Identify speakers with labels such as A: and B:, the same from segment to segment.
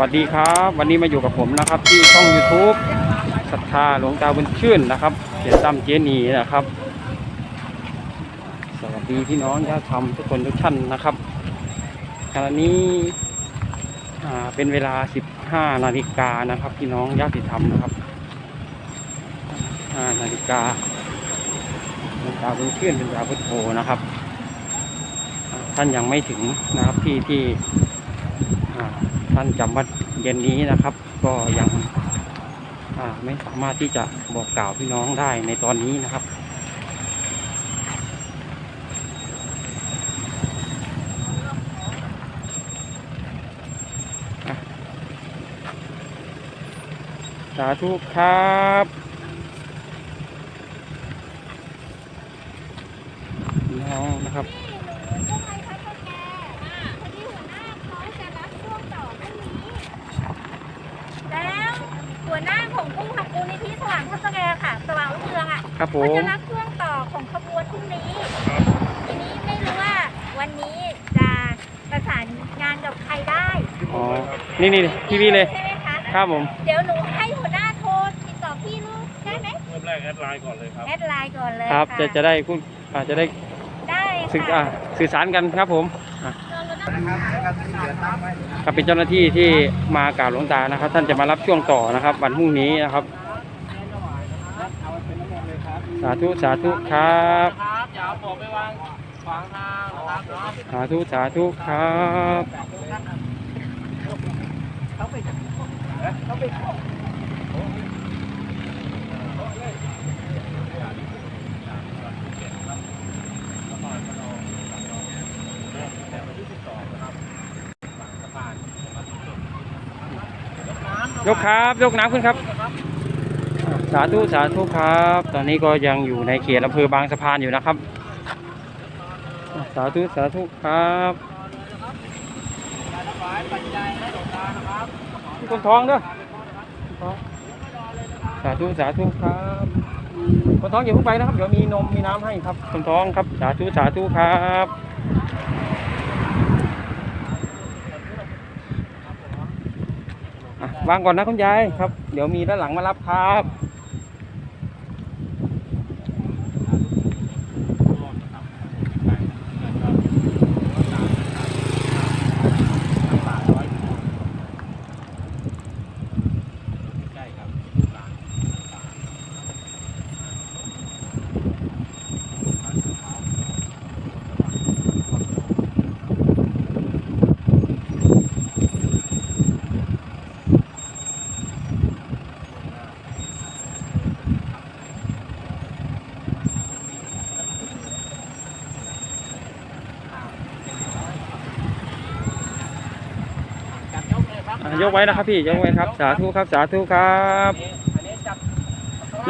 A: วัสดีครับ วันนี้มาอยู่กับผมนะครับ ที่ช่อง YouTube ศรัทธาหลวงตาบุญชื่นนะครับเสียตั้มเจนีนะครับ สวัสดีพี่น้องญาติธรรมทุกคนทุกท่านนะครับขณะนี้เป็นเวลา 15 นาฬิกานะครับ พี่น้องญาติธรรมนะครับ5นาฬิกาหลวงตาบุญชื่นเป็นตาพุทโธนะครับ ท่านยังไม่ถึงนะครับที่ที่ ท่านจำวัดเย็นนี้นะครับ ก็ยังไม่สามารถที่จะบอกกล่าวพี่น้องได้ในตอนนี้นะครับสาธุครับพี่น้องนะครับ
B: แล้ว หัวหน้าของกุ้งของกูนิธิสว่างทัศแกค่ะ สว่างรุ่งเรืองอะ
A: ครับผ
B: เขา
A: ม
B: จะรับช่วงต่อของขบวนพรุ่งนี้ ทีนี้ไม่รู้ว่าวันนี้จะประสานงานกับใครได้
A: อ๋อ นี่นี่พี่พี่เลย
B: ใช่ไหมคะ
A: ครับผม
B: เดี๋ยวหนูให้หัวหน้าโทรติดต่อพี่ลูกได้ไหม
C: เริ่มแรกแอดไลน์ก่อนเลยครับ
B: แอดไลน์ก่อนเลย
A: ครับ
B: ค่ะ
A: จะจะได้พูดอาจจะได้
B: ได้
A: สื่ออ่า
B: ค่ะ
A: สื่อสารกันครับผมอะ
C: นะ ครับ
A: เป็นเจ้าหน้าที่ที่มากราบหลวงตานะครับ ท่านจะมารับช่วงต่อนะครับ วันพรุ่งนี้นะครับ สาธุสาธุครับ
C: ครับอย่าเอาปอกไปวางขวางทางนะครับเนาะ
A: สาธุสาธุค ยกครับ ยกน้ำขึ้นครับ สาธุสาธุครับ ตอนนี้ก็ยังอยู่ในเขตอำเภอบางสะพานอยู่นะครับ สาธุสาธุครับคนท้องเด้อสาธุสาธุครับคนท้องอย่าเพิ่งไปนะครับ เดี๋ยวมีนมมีน้ำให้ครับคนท้องครับ สาธุสาธุครับอะ วางก่อนนะคุณยายครับ เดี๋ยวมีด้านหลังมารับครับ
C: จับ ยครับ
A: อะยกไว้นะครับพี่ยกไว้ครับ สาธุครับสาธุครับ
C: อันนี้จับ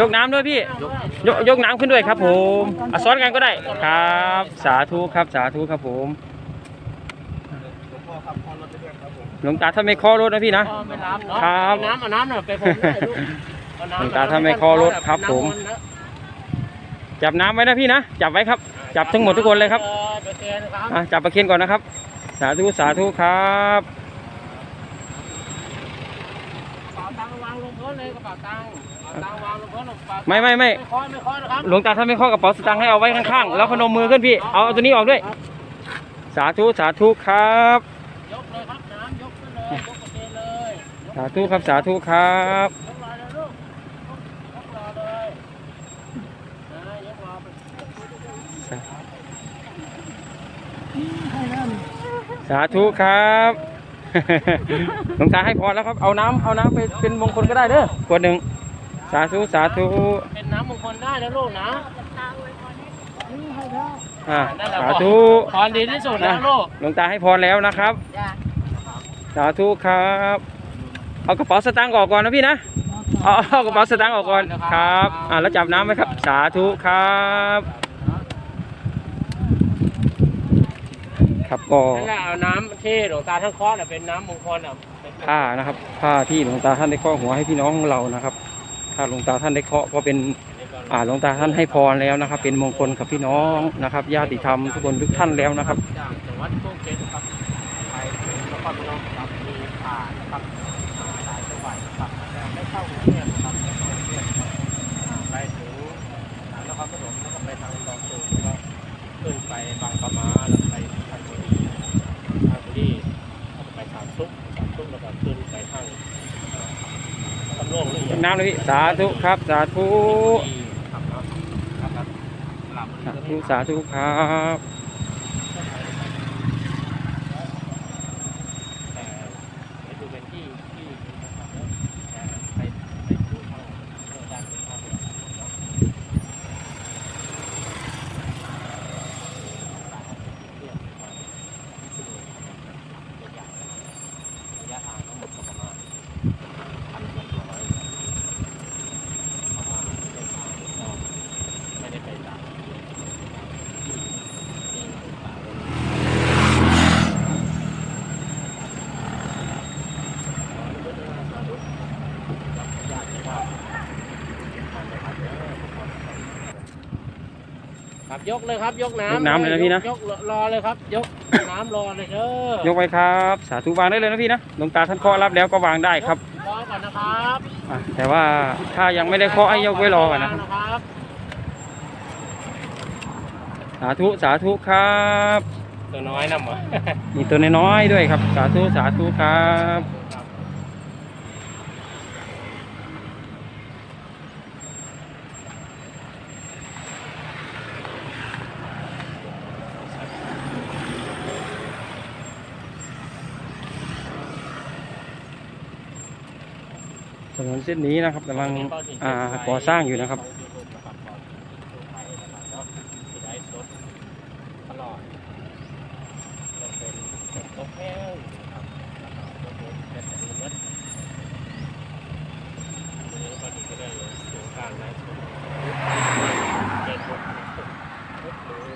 A: ยกน้ำด้วยพี่ยกยกน้ำขึ้นด้วยครับ ผมอะซ้อนกันก็ได้ครับ สาธุครับสาธุครับผม
C: หลวงพ่อครับพอรถไปด้วยครับผม
A: หลวงตาท่านไม่เคอรถนะพี่นะ
C: พ่อไม่รับเนาะ
A: ครับ
C: เอาน้ำเอาน้ำหน่อยไปผมหน่อยลูกเอาน้ำ
A: หลวงตาท่านไม่เคารพครับ ผม จับน้ำไว้นะพี่นะจับไว้ครับ จับทั้งหมดทุกคนเลยครับ
C: เออเดี๋ยวเกณฑ์ครับ
A: อะจับประเคนก่อนนะครับ สาธุสาธุครับ ไม่ไม่ไม่
C: ไม่เคาะไม่เคาะนะครับ
A: หลวงตาท่านไม่เคอกระเป๋าสตางค์ให้เอาไว้ข้างๆแล้วพนมมือขึ้นพี่เอาเอาตัวนี้ออกด้วย สาธุสาธุครับ
C: ยกเลยครับน้ำยกขึ้นเลยยกกระเกณฑ์เลยยก
A: สาธุครับสาธุครับ
C: ยกรอเลยลูกยกรอเลยนะยกรอไป
A: สาธุครับ หลวงตาให้พรแล้วครับ เอาน้ำเอาน้ำไปเป็นมงคลก็ได้เด้อขวดหนึ่งสาธุสาธุ
C: เป็นน้ำมงคลได้นะลูกนะ
A: อ่า
C: นั่นแหละ
A: สาธุ
C: พรดีที่สุดนะลูก
A: หลวงตาให้พรแล้วนะครับสาธุครับ เอากระเป๋าสตางค์ออกก่อนนะพี่นะเอาเอากระเป๋าสตางค์ออกก่อนครับ อ่าแล้วจับน้ำไว้ครับ สาธุครับ ครับก็
C: นั่นแหละเอาน้ำที่หลวงตาท่านเคาะน่ะเป็นน้ำมงคลอะเป็น
A: ผ้านะครับผ้าที่หลวงตาท่านได้เคาะหัวให้พี่น้องเรานะครับถ้าหลวงตาท่านได้เคาะก็เป็นอ่าหลวงตาท่านให้พรแล้วนะครับ เป็นมงคลกับพี่น้องนะครับญาติธรรมทุกคนทุกท่านแล้วนะครับ
C: จากจังหวัดภูเก็ตครับไปถึงนครพนมครับมีผ่านนะครับ ปุ๊บแล้วก็ขึ้นไปทางตำรวจเลย
A: ต้ น้ำเลยพี่สาธุครับ สาธุสาธุสาธุครับ
C: แต่ไปดูเป็นที่ที่นะครับเนาะแต่ไปไปดูทางเรื่องด้านเป็นภาพเนี่ยเนาะระยะทางทั้งหมดก็ประมาณพันกว่าร้อยประมาณไม่ได้ไปตามที่ที่ป่าเลย ครับยกเลยครับยกน้ำ
A: ยกน้ำเลยนะพี่นะ
C: ยกรอเลยครับ ยกน้ำรอเลยเด้อย
A: กไว้ครับ สาธุวางได้เลยนะพี่นะหลวงตาท่านเคาะรับแล้วก็วางได้ครับ
C: รอก่อนนะครับ
A: อะแต่ว่าถ้ายังไม่ได้เคาะให้ยกไว้รอก่อนนะครับ
C: นะครับ
A: สาธุสาธุครับ
C: ตัวน้อยนำเหรอ
A: มีตัวน้อยๆด้วยครับ สาธุสาธุครับ ถนนเส้นนี้นะครับกำลังอ่าก่อสร้างอยู่นะครับ
C: ได้สดตลอดก็เป็นตกแห้งนะครับแล้วก็เป็นแต่ดีมัดวันนี้ก็ดีก็ได้ถึงการไลฟ์สดเจ็ดหกหกเลย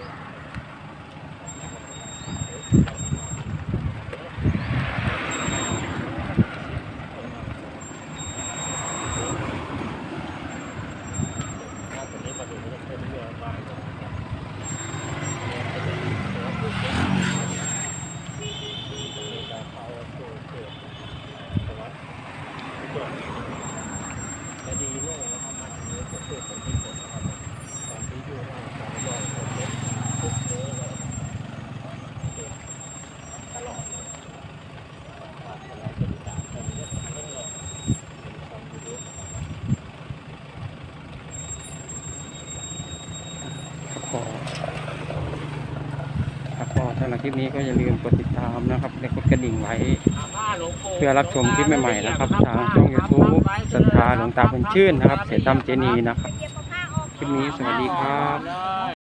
C: ถ้าตัวนี้มาดูก็จะเป็นเรือบ้านนะครับเนี่ยจะเป็นเรือผู้เก็บที่จะเข้าสู่เขตจังหวัดจังหวัดจะดีมากนะครับมาถึงนี้ก็คือเป็นที่ผลนะครับตอนที่อยู่ว่าสองยอดคนเล็กทุกเนื้อเลยเก็บตลอดเลยขาดอะไรเป็นสามคนเนี่ยเรื่องเลยเป็นความอยู่ด้วยนะครับ
A: ครับก็ครับก็สำหรับคลิปนี้ก็อย่าลืมกดติดตามนะครับและกดกระดิ่งไว้ เพื่อรับชมคลิปใหม่ๆนะครับทางช่อง YouTube ศรัทธาหลวงตาคนชื่นนะครับ เสียตั้มเจนีนะครับ
B: เย็บมะพร้าวออก
A: คลิปนี้สวัสดีครับ
C: เลย